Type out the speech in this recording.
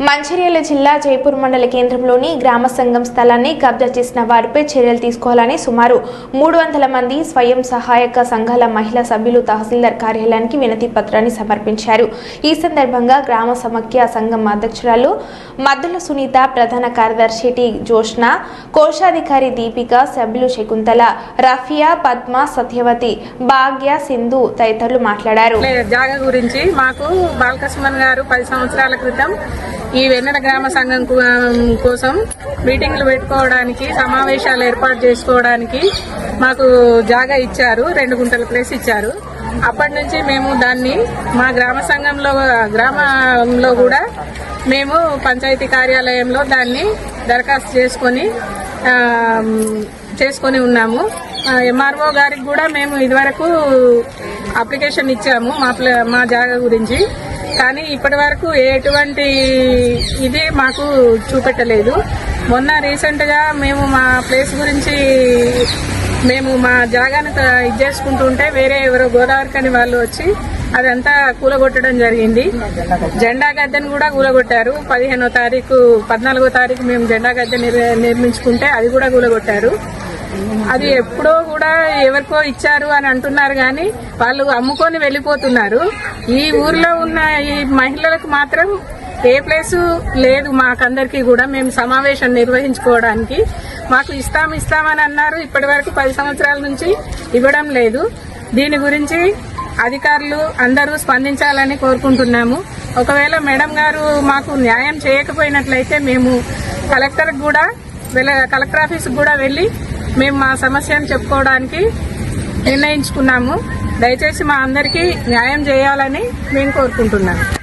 మంచిర్యాల జిల్లా జైపూర్ మండల కేంద్రంలోని గ్రామ సంఘం స్థలాన్ని కబ్జా చేసిన వారిపై చర్యలు తీసుకోవాలని సుమారు మూడు వందల మంది స్వయం సహాయక సంఘాల మహిళా సభ్యులు తహసీల్దార్ కార్యాలయానికి వినతి పత్రాన్ని సమర్పించారు. ఈ సందర్భంగా గ్రామ సమాఖ్య సంఘం అధ్యక్షురాలు మద్దుల సునీత ప్రధాన కార్యదర్శి టి జోష్న కోశాధికారి దీపిక సభ్యులు శకుంతల రఫియా పద్మ సత్యవతి భాగ్య సింధు తదితరులు మాట్లాడారు. జాగా గురించి మాకు బాలకృష్ణన్ గారు పది సంవత్సరాల క్రితం ఈ వెన్నెల గ్రామ సంఘం కోసం మీటింగ్లు పెట్టుకోవడానికి సమావేశాలు ఏర్పాటు చేసుకోవడానికి మాకు జాగా ఇచ్చారు రెండు గుంటల ప్లేస్ ఇచ్చారు. అప్పటి నుంచి మేము దాన్ని మా గ్రామ సంఘంలో గ్రామంలో కూడా మేము పంచాయతీ కార్యాలయంలో దాన్ని దరఖాస్తు చేసుకొని చేసుకొని ఉన్నాము. ఎంఆర్ఓ గారికి కూడా మేము ఇదివరకు అప్లికేషన్ ఇచ్చాము మా మా జాగా గురించి. కానీ ఇప్పటి వరకు ఎటువంటి ఇది మాకు చూపెట్టలేదు. మొన్న రీసెంట్గా మేము మా ప్లేస్ గురించి మేము మా జాగాను త- ఇది చేసుకుంటుంటే వేరే ఎవరో గోదావరి కని వాళ్ళు వచ్చి అదంతా కూలగొట్టడం జరిగింది. జెండా గద్దెను కూడా కూలగొట్టారు. పదిహేనో తారీఖు పద్నాలుగో తారీఖు మేము జెండా గద్దె నిర్మించుకుంటే అది కూడా కూలగొట్టారు. అది ఎప్పుడో కూడా ఎవరికో ఇచ్చారు అని అంటున్నారు కానీ వాళ్ళు అమ్ముకొని వెళ్ళిపోతున్నారు. ఈ ఊర్లో ఉన్న ఈ మహిళలకు మాత్రం ఏ ప్లేసు లేదు మాకందరికి కూడా. మేము సమావేశం నిర్వహించుకోవడానికి మాకు ఇస్తాం ఇస్తామని అన్నారు. ఇప్పటి వరకు పది సంవత్సరాల నుంచి ఇవ్వడం లేదు. దీని గురించి అధికారులు అందరూ స్పందించాలని కోరుకుంటున్నాము. ఒకవేళ మేడం గారు మాకు న్యాయం చేయకపోయినట్లయితే మేము కలెక్టర్ కూడా వెళ్ళ కలెక్టర్ ఆఫీస్కి కూడా వెళ్ళి మేము మా సమస్యను చెప్పుకోవడానికి నిర్ణయించుకున్నాము. దయచేసి మా అందరికీ న్యాయం చేయాలని మేము కోరుకుంటున్నాము.